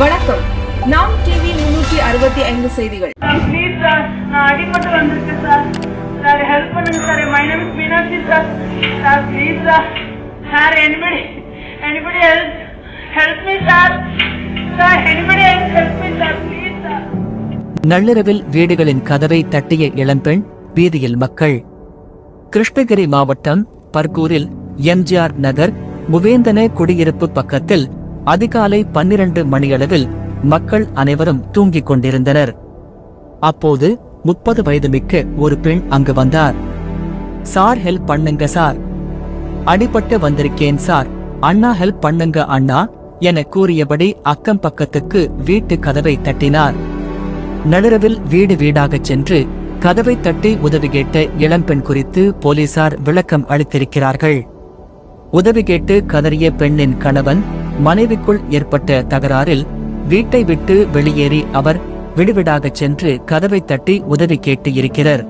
வணக்கம். நாம் டிவி முன்னூற்றி அறுபத்தி ஐந்து செய்திகள். ப்ளீஸ் சார் நான் அடிபட்டு வந்திருக்கேன் சார் சார் ஹெல்ப் பண்ணுங்க sir my name is Meenakshi sir sir please sir sir anybody anybody help help me sir sir anybody help help me sir please sir நள்ளிரவில் வீடுகளின் கதவை தட்டிய இளம்பெண் வீதியில் மக்கள். கிருஷ்ணகிரி மாவட்டம் பர்கூரில் எம்ஜிஆர் நகர் முவேந்தன குடியிருப்பு பக்கத்தில் அதிகாலை பன்னிரண்டு மணியளவில் மக்கள் அனைவரும் தூங்கிக் கொண்டிருந்தனர். அப்போது முப்பது வயது மிக்க ஒரு பெண் அங்கு வந்தார். சார் ஹெல்ப் பண்ணுங்க சார். அடிபட்டு வந்திருக்கேன் சார். அண்ணா ஹெல்ப் பண்ணுங்க அண்ணா என கூறியபடி அக்கம் பக்கத்துக்கு வீட்டு கதவை தட்டினார். நடுரவில் வீடு வீடாகச் சென்று கதவை தட்டி உதவி கேட்ட இளம்பெண் குறித்து போலீசார் விளக்கம் அளித்திருக்கிறார்கள். உதவி கேட்டு கதறிய பெண்ணின் கணவன் மனைவிக்குள் ஏற்பட்ட தகராறில் வீட்டை விட்டு வெளியேறி அவர் விடுவிடாகச் சென்று கதவை தட்டி உதவி கேட்டு இருக்கிறார்.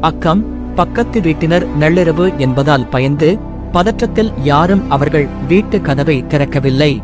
அக்கம் பக்கத்து வீட்டினர் நள்ளிரவு என்பதால் பயந்து பதற்றத்தில் யாரும் அவர்கள் வீட்டு கதவை திறக்கவில்லை.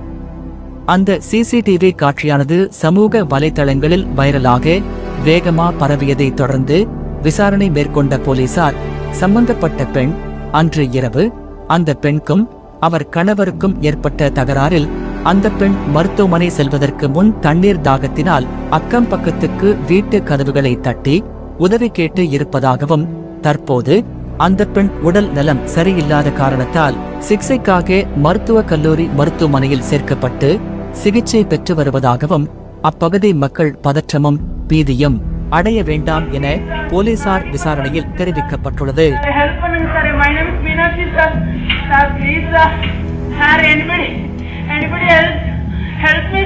அந்த சிசிடிவி காட்சியானது சமூக வலைதளங்களில் வைரலாக வேகமா பரவியதை தொடர்ந்து விசாரணை மேற்கொண்ட போலீசார் சம்பந்தப்பட்ட பெண் அன்று இரவு அந்த பெண்கும் அவர் கணவருக்கும் ஏற்பட்ட தகராறில் அந்த பெண் மருத்துவமனை செல்வதற்கு முன் தண்ணீர் தாகத்தினால் அக்கம் பக்கத்துக்கு வீட்டு கதவுகளை தட்டி உதவி கேட்டு இருப்பதாகவும் தற்போது அந்த பெண் உடல் நலம் சரியில்லாத காரணத்தால் சிகிச்சைக்காக மருத்துவக் கல்லூரி மருத்துவமனையில் சேர்க்கப்பட்டு சிகிச்சை பெற்று வருவதாகவும் அப்பகுதி மக்கள் பதற்றமும் பீதியும் அடைய வேண்டாம் என போலீசார் விசாரணையில் தெரிவிக்கப்பட்டுள்ளது. Sir anybody anybody help help me